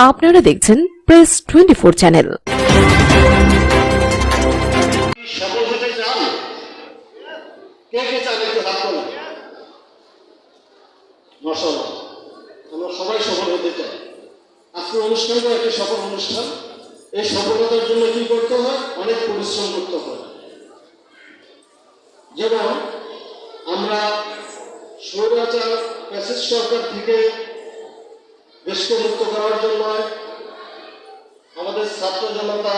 আপনারা দেখছেন press twenty four channel আমরা সবাই সফল হতে চাই সফল অনুষ্ঠান এই সফলতার জন্য কি করতে হয় অনেক পরিশ্রম করতে হয় যেমন আমরা স্বৈরাচার প্যাসেজ সরকার থেকে দেশকে মুক্ত করার জন্য আমাদের ছাত্র জনতা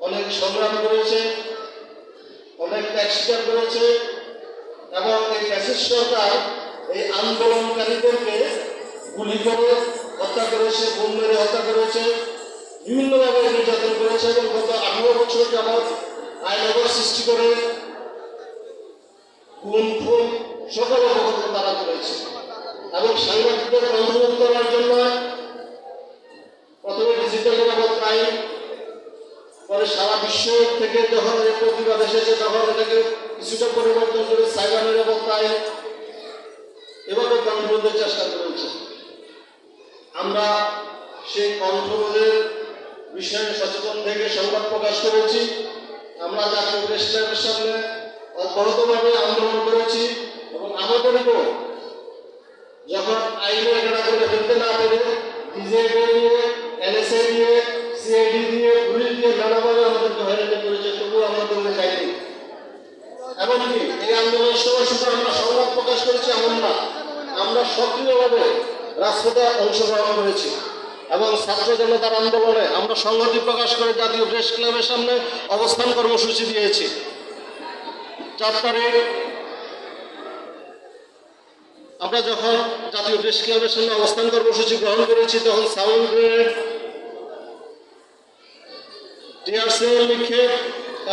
অনেক সংগ্রাম করেছে, অনেক ত্যাগ করেছে এবং এই ফ্যাসিস্ট সরকার এই আন্দোলনকারীদেরকে গুলি করে, হত্যা করেছে, বোম মেরে হত্যা করেছে বিভিন্নভাবে নির্যাতন করেছে এবং গত আঠারো বছর যাবৎ আইনগর সৃষ্টি করে খুন খুন সকল অবগত তারা করেছে। এবং সাংবাদিকদের কন্ট্রোল করার জন্য প্রথমে ডিজিটাল নিরাপত্তা আইন পরে সারা বিশ্ব থেকে যখন প্রতিবাদ এসেছে, তখন এটাকে কিছুটা পরিবর্তন করে সাইবার নিরাপত্তা আইন এভাবে কন্ট্রোলের চেষ্টা করেছে আমরা সেই কন্ট্রোলের বিষয়ে সচেতন থেকে সংবাদ প্রকাশ করেছি। আমরা জাতীয় প্রেস ক্লাবের সামনে অব্যাহতভাবে আন্দোলন করেছি এবং আমাদেরকেও যখন আইনে এখানে করে ফেলতে না পেরে ডিজেপি দিয়ে এনএসএ দিয়ে সিআইডি দিয়ে পুলিশ দিয়ে নানাভাবে আমাদেরকে হয়রানি করেছে, তবুও আমরা দৌড়ে যাইনি এমনকি এই আন্দোলনের সময় শুধু আমরা সংবাদ প্রকাশ করেছি এমন না, আমরা সক্রিয়ভাবে রাজপথে অংশগ্রহণ করেছি। এবং ছাত্র জনতার আন্দোলনে আমরা সংহতি প্রকাশ করে জাতীয় প্রেস ক্লাবের সামনে অবস্থান কর্মসূচি দিয়েছি। চার তারিখ আমরা যখন জাতীয় প্রেস ক্লাবের সামনে অবস্থান কর্মসূচি গ্রহণ করেছি, তখন সাউন্ড গ্রেনেড টিআরসিএল নিক্ষেপ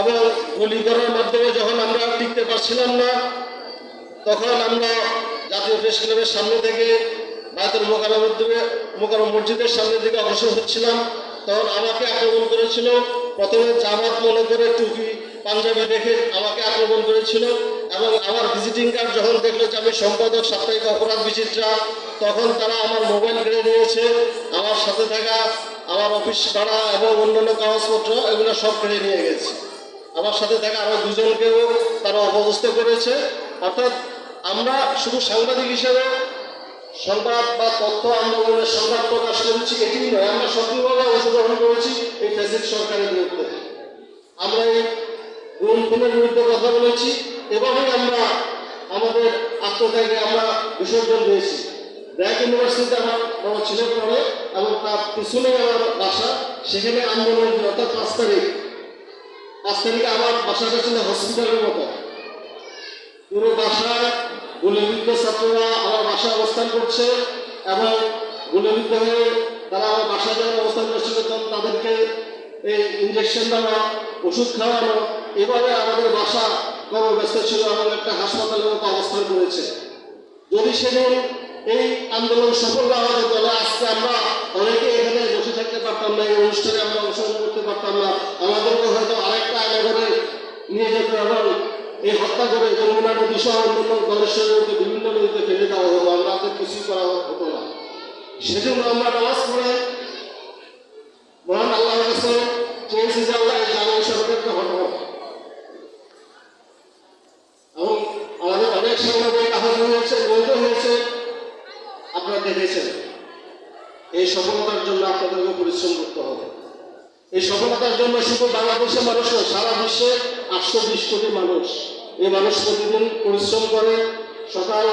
এবং গুলি করার মাধ্যমে যখন আমরা টিকতে পারছিলাম না, তখন আমরা জাতীয় প্রেস ক্লাবের সামনে থেকে বায়তুল মোকারমের দিকে মোকারম মসজিদের সামনে দিকে অগ্রসর হচ্ছিলাম। তখন আমাকে আক্রমণ করেছিল। প্রথমে জামাত মনে করে টুপি পাঞ্জাবি দেখে আমাকে আক্রমণ করেছিল এবং আমার ভিজিটিং কার্ড যখন দেখল যে আমি সম্পাদক, সাপ্তাহিক অপরাধ বিচিত্রা, তখন তারা আমার মোবাইল কেড়ে নিয়েছে, আমার সাথে থাকা আমার অফিস ভাড়া এবং অন্যান্য কাগজপত্র এগুলো সব কেড়ে নিয়ে গেছে। আমার সাথে থাকা আরও দুজনকেও তারা অপদস্থ করেছে। অর্থাৎ আমরা শুধু সাংবাদিক হিসেবে সংবাদ বা তথ্য আন্দোলনের সংবাদ প্রকাশ করেছি এটি নয়, আমরা সক্রিয়ভাবে অংশগ্রহণ করেছি এই ফ্যাসিস্ট সরকারের বিরুদ্ধে। আমরা এই গুম খুনের বিরুদ্ধে কথা বলেছি। এভাবেই আমরা আমাদের আত্মত্যাগে আমরা বিসর্জন দিয়েছি। ব্র্যাক ইউনিভার্সিটিতে আমার বড় ছিল পড়ে এবং তার পিছনে আমার বাসা। সেখানে আন্দোলন অর্থাৎ পাঁচ তারিখ। পাঁচ তারিখে আমার বাসাটা ছিল হসপিটালের মতো। পুরো বাসায় গুলিবিদ্ধ ছাত্ররা আমার বাসায় অবস্থান করছে এবং গুলিবিদ্ধ হয়ে তারা আমার বাসায় যখন অবস্থান করছিল তাদেরকে এই ইঞ্জেকশন দেওয়া ওষুধ খাওয়ানো এভাবে আমাদের বাসা কর্মব্যস্ত ছিল এবং একটা হাসপাতালের মতো অবস্থান করেছে। যদি সেদিন এই আন্দোলন সফল না হতো, তাহলে আজকে আমরা অনেকে এখানে বসে থাকতে পারতাম না, এই অনুষ্ঠানে আমরা অংশগ্রহণ করতে পারতাম না। আমাদেরকে হয়তো আরেকটা আয়নাঘরে নিয়ে যেতে এবং এই হত্যা করে যমুনা নদী সহ অন্যান্য নদীতে বিভিন্ন নদীতে ফেলে দেওয়া হতো। আমরা আমাদের কিছুই করা হতো না। সেজন্য আমরা নামাজ পড়ে মহান আল্লাহর কাছে চেয়েছি যে আল্লাহ এই সফলতার জন্য শুধু বাংলাদেশের মানুষ নয়, সারা বিশ্বে আটশো বিশ কোটি মানুষ এই মানুষ প্রতিদিন পরিশ্রম করে। সকাল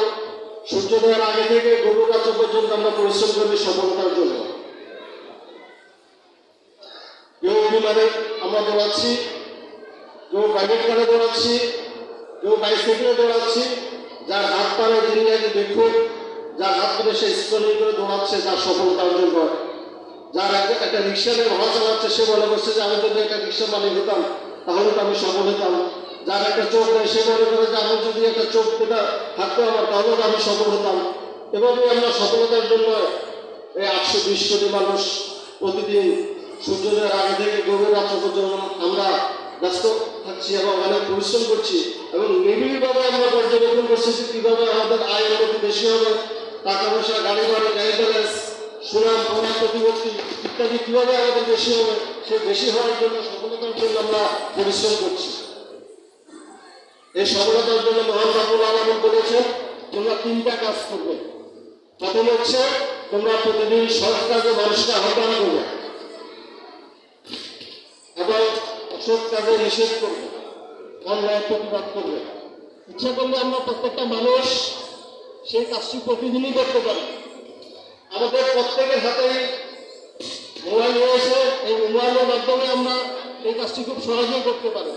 সূর্যোদয়ের আগে থেকে গরু রাত্র পর্যন্ত আমরা পরিশ্রম করি সফলতার জন্য। কেউ বিমানে আমরা দৌড়াচ্ছি কেউ প্রাইভেট কারে দৌড়াচ্ছি কেউ বাইসাইকেলে দৌড়াচ্ছি। যার হাত পারে যিনি দেখুন যার হাত ধরে সে স্কলিং করে দৌড়াচ্ছে, তার সফলতা অর্জন করে যার একটা রিক্সা নিয়ে ভাড়া চালাচ্ছে, সে মনে করছে যে, আমি যদি একটা রিক্সা মালিক হতাম তাহলে তো আমি সফল হতাম। যার একটা চোখ নেই, সে মনে করে যে, আমি যদি একটা চোখ পেটা থাকতো আমার, তাহলে তো আমি সফল হতাম। এভাবে আমরা সফলতার জন্য এই আটশো বিশ কোটি মানুষ প্রতিদিন সূর্যোদয়ের আগে থেকে গভীর রাত্র পর্যন্ত আমরা ব্যস্ত থাকছি এবং অনেক পরিশ্রম করছি এবং নিবিড়ভাবে আমরা পর্যবেক্ষণ করছি যে কীভাবে আমাদের আয় উন্নতি বেশি হবে, টাকা পয়সা, গাড়ি বাড়ি গাড়ি ব্যালেন্স সুনাম প্রমাণ প্রতিপত্তি ইত্যাদি কীভাবে আমাদের বেশি হবে সেই বেশি হওয়ার জন্য সফলতার জন্য আমরা পরিশ্রম করছি। এই সফলতার জন্য মহান রাবুল আলমন তোমরা তিনটা কাজ করবে। প্রথম হচ্ছে, তোমরা প্রতিদিন সৎ মানুষকে আহ্বান করবে। এবং অসৎ কাজে নিষেধ করবে। অন্যায় প্রতিবাদ করবে। ইচ্ছা করলে আমরা প্রত্যেকটা মানুষ সেই কাজটি প্রতিদিনই করতে পারি। আমাদের প্রত্যেকের হাতেই মোবাইল রয়েছে। এই মোবাইলের মাধ্যমে আমরা এই কাজটি খুব সহজেই করতে পারি।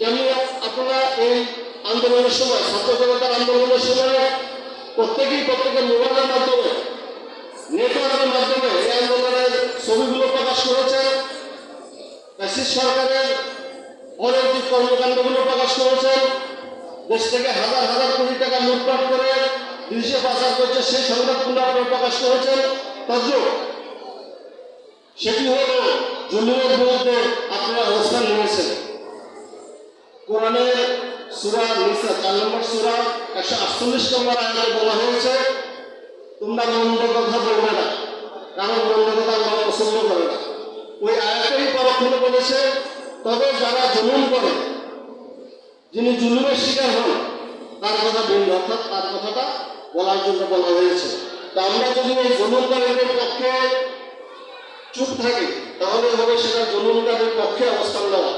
যেমন আপনারা এই আন্দোলনের সময় ছাত্র আন্দোলনের সময় প্রত্যেকেই প্রত্যেকের মোবাইলের মাধ্যমে, নেটওয়ার্কের মাধ্যমে এই আন্দোলনের ছবিগুলো প্রকাশ করেছে ব্যাসিস সরকারের অনৈতিক কর্মকাণ্ডগুলো প্রকাশ করেছেন। দেশ থেকে হাজার হাজার কোটি টাকা লুটপাট করে বিদেশে পাচার করছে সেই সংবাদগুলো আপনারা প্রকাশ করেছেন। তদ্রুপ সেটি হলো জুলুমের বিরুদ্ধে আপনারা অবস্থান নিয়েছেন। কোরআনের সুরা নিসা, চার নম্বর সুরা, একশো আটচল্লিশ নম্বর আয়াতে বলা হয়েছে, তোমরা মন্দ কথা বলবে না, কারণ মন্দ কথা আল্লাহ পছন্দ করে না। ওই আয়াতেই পরক্ষণে বলেছে, তবে যারা জুলুম করে, যিনি জুলুমের শিকার হন, তার কথা ভিন্ন অর্থাৎ তার কথাটা বলার জন্য বলা হয়েছে। তা আমরা যদি এই জুলুমকারীদের পক্ষে চুপ থাকি, তাহলে হবে সেটা জুলুমকারীর পক্ষে অবস্থান নেওয়া।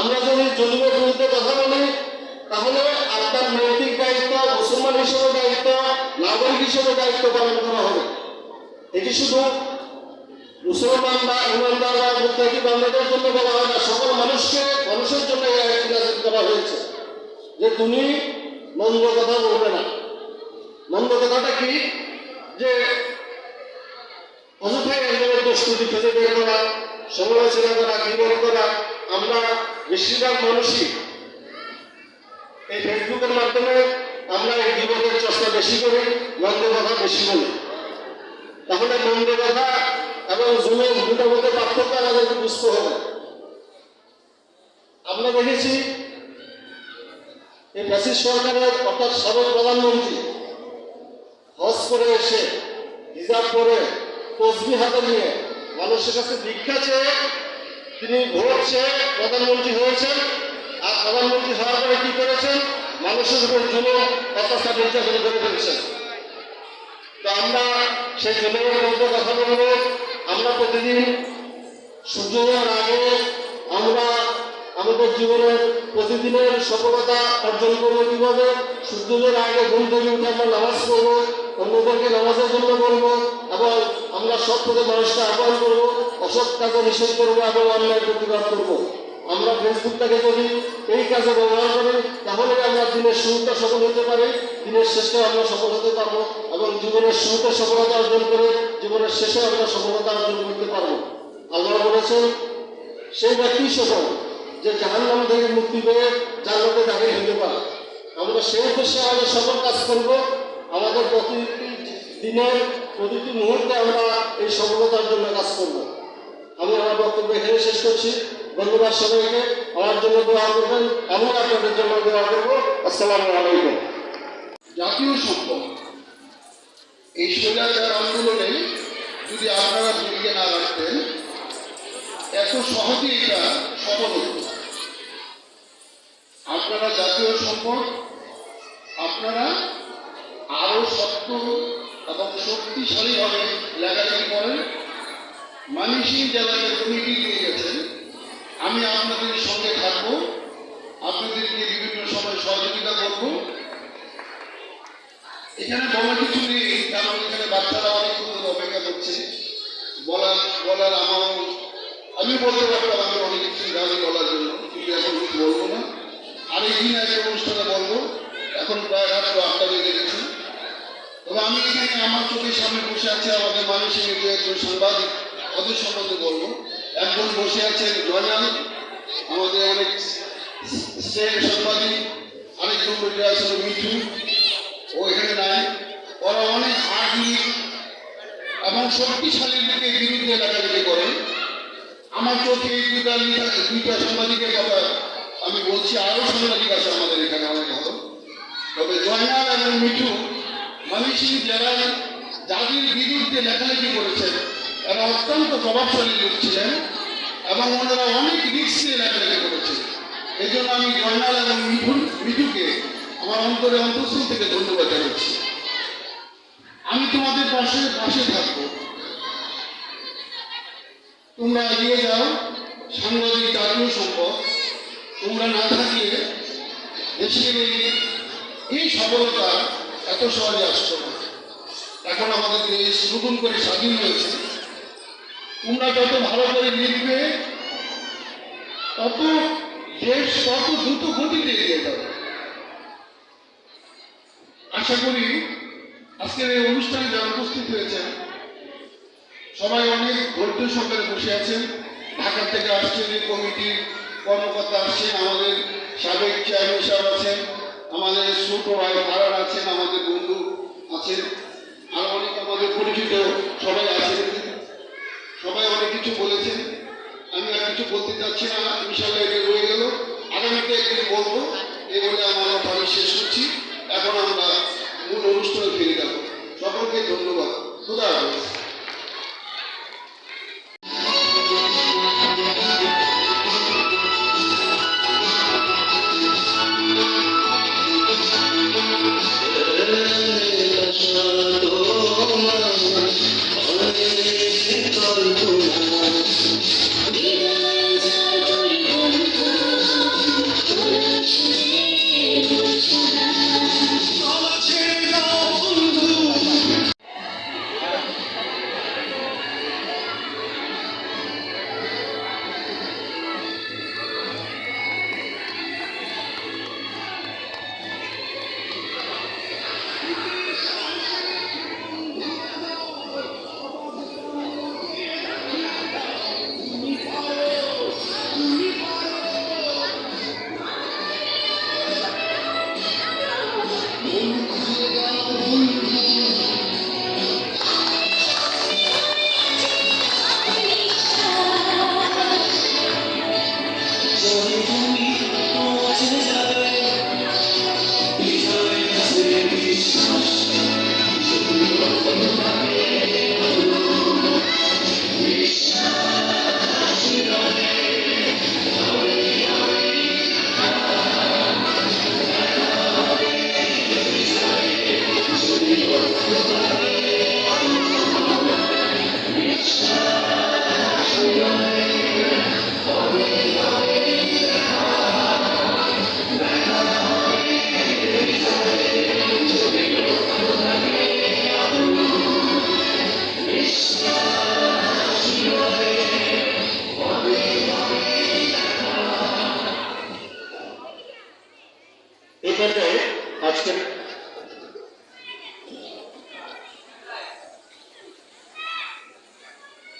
আমরা যদি জুলুমের বিরুদ্ধে কথা বলি, তাহলে আপনার নৈতিক দায়িত্ব, মুসলমান হিসেবে দায়িত্ব, নাগরিক হিসেবে দায়িত্ব পালন করা হবে। এটি শুধু মুসলমান বা ইমানদার বা মুত্তাকি বান্দাদের জন্য বলা হয় না, সকল মানুষকে, মানুষের জন্য এই নাযিল করা হয়েছে। যে তুমি মন্দ কথা বলবে না। মন্দ কথাটা কি? যে করা করা আমরা বেশিরভাগ মানুষই। এই ফেসবুকের মাধ্যমে আমরা এই চর্চা বেশি করি কথা বেশি বলি। তাহলে মন্দ কথা এবং জুমের দুটোর মধ্যে পার্থক্য আমাদেরকে বুঝতে হবে। আমরা দেখেছি এই ফ্যাসিস্ট সরকারের অর্থাৎ সাবেক প্রধানমন্ত্রী হজ করে এসে হিজাব করে তসবি হাতে নিয়ে মানুষের কাছে ভিক্ষা চেয়ে তিনি ভোট চেয়ে প্রধানমন্ত্রী হয়েছেন। আর প্রধানমন্ত্রী হওয়ার পরে কি করেছেন? মানুষের উপর জুলুম, অত্যাচার, নির্যাতন করে ফেলেছেন। তো আমরা সেই জুলুমের মধ্যে কথা বলব। আমরা প্রতিদিন সূর্যোদয়ের আগে আমরা আমাদের জীবনের প্রতিদিনের সফলতা অর্জন করব কীভাবে? সূর্যোদয়ের আগে ঘুম থেকে উঠে আমরা নামাজ পড়ব, অন্যদেরকে নামাজের জন্য বলব, এবং আমরা সৎ পথে মানুষকে আহ্বান করব, অসৎ কাজে নিষেধ করব, এবং অন্যায় প্রতিবাদ করব। আমরা ফেসবুকটাকে যদি এই কাজে ব্যবহার করি, তাহলে আমরা দিনের শুরুটা সফল হতে পারি, দিনের শেষে আমরা সফল হতে পারব, এবং জীবনের শুরুতে সফলতা অর্জন করে জীবনের শেষে আমরা সফলতা অর্জন করতে পারব। আল্লাহ বলেছেন, সেই ব্যক্তি সফল। যে জাহান্নাম থেকে মুক্তি পেয়ে জান্নাতে দাঁড়িয়ে হতে পারে। আমরা সেই উদ্দেশ্যে আমাদের সকল কাজ করব। আমাদের প্রতিটি দিনের প্রতিটি মুহূর্তে আমরা এই সফলতার জন্য কাজ করব। আমি আমার বক্তব্য এখানে শেষ করছি। ধন্যবাদ সবাইকে। আমার জন্য দোয়া করবেন। আমি আপনাদের জন্য দোয়া করব। আসসালামু আলাইকুম। জাতীয় সম্পদ। এই স্বৈরাচার আন্দোলনে যদি আপনারা ভূমিকা না রাখতেন, এত সহজে এটা সফল হতো। আপনারা জাতীয় সম্পদ, আপনারা আরও শক্ত এবং শক্তিশালীভাবে লেখালেখি করেন। মানিসিং জেলাকে কমিটি দিয়ে গেছেন। আমি আপনাদের সঙ্গে থাকব। আপনাদেরকে বিভিন্ন সময় সহযোগিতা করব। এখানে বলার কিছু নেই, কারণ এখানে বাচ্চারা অনেকক্ষণ ধরে অপেক্ষা করছে। বলার বলার আমার আমি বলতে পারতাম আমি অনেক কিছু জানি বলার জন্য, কিন্তু এখন বলব না। আরেকদিন একটা অনুষ্ঠানে বলব, এখন প্রায় রাত আটটা বেজে গেছে। তবে আমি এখানে আমার চোখের সামনে বসে আছে, আমাদের মানুষের দু একজন সাংবাদিক ওদের সম্বন্ধে বলব। একজন বসে আছেন জয়নাল আমাদের অনেক সাংবাদিক, আরেকজন বসে আছেন মিঠু। ও এখানে নাই। ওরা অনেক হার্ডলি এবং শক্তিশালী লোকের বিরুদ্ধে লেখালেখি করে। আমার চোখে এই দুইটা দুইটা সাংবাদিকের কথা আমি বলছি আরও সাংবাদিক আছে আমাদের এখানে অনেক ভালো। তবে জয়নাল এবং মিঠু ময়মনসিংহ জেলায় যাদের বিরুদ্ধে লেখালেখি করেছেন, এরা অত্যন্ত প্রভাবশালী লোক ছিলেন এবং ওনারা অনেক রিক্স নিয়ে লেখালেখি করেছেন। এই জন্য আমি জয়নাল এবং মিঠুন মিঠুকে আমার অন্তরে অন্তঃস্থল থেকে ধন্যবাদ জানাচ্ছি। আমি তোমাদের পাশে পাশে থাকব। তোমরা এগিয়ে যাও, সাংবাদিক জাতীয় সম্পদ। তোমরা না থাকিয়ে দেশের এই সফলতা এত সহজে আসতো না। এখন আমাদের দেশ নতুন করে স্বাধীন হয়েছে। তোমরা যত ভালো করে লিখবে, তত দেশ তত দ্রুত গতিতে এগিয়ে যাবে। আশা করি আজকের এই অনুষ্ঠানে যারা উপস্থিত হয়েছেন, সবাই অনেক ধৈর্য সহকারে বসে আছেন। ঢাকা থেকে আসছেন এই কমিটির কর্মকর্তা আসছেন আমাদের সাবেক চেয়ারম্যান সাহেব আছেন, আমাদের ছোট ভাই ফারার আছেন, আমাদের বন্ধু আছেন, আর অনেক আমাদের পরিচিত সবাই আছেন। সবাই অনেক কিছু বলেছেন। আমি আর কিছু বলতে চাচ্ছি না ইনশাল্লাহ এটা রয়ে গেল। আগামীতে একদিন বলব এই বলে আমার কথা শেষ করছি। এখন আমরা মূল অনুষ্ঠানে ফিরে যাব। সকলকে ধন্যবাদ। খুদা হাফেজ এই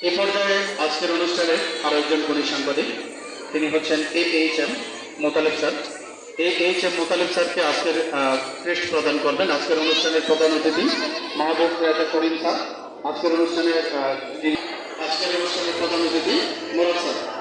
এ পর্যায়ে আজকের অনুষ্ঠানে আরও একজন গুণী সাংবাদিক, তিনি হচ্ছেন A H M Motaleb sir. A H M Motaleb স্যারকে আজকের ক্রেস্ট প্রদান করবেন। আজকের অনুষ্ঠানের প্রধান অতিথি মাহবুব রাজা করিম স্যার। আজকের অনুষ্ঠানের আজকের অনুষ্ঠানের প্রধান অতিথি মোরাদ স্যার।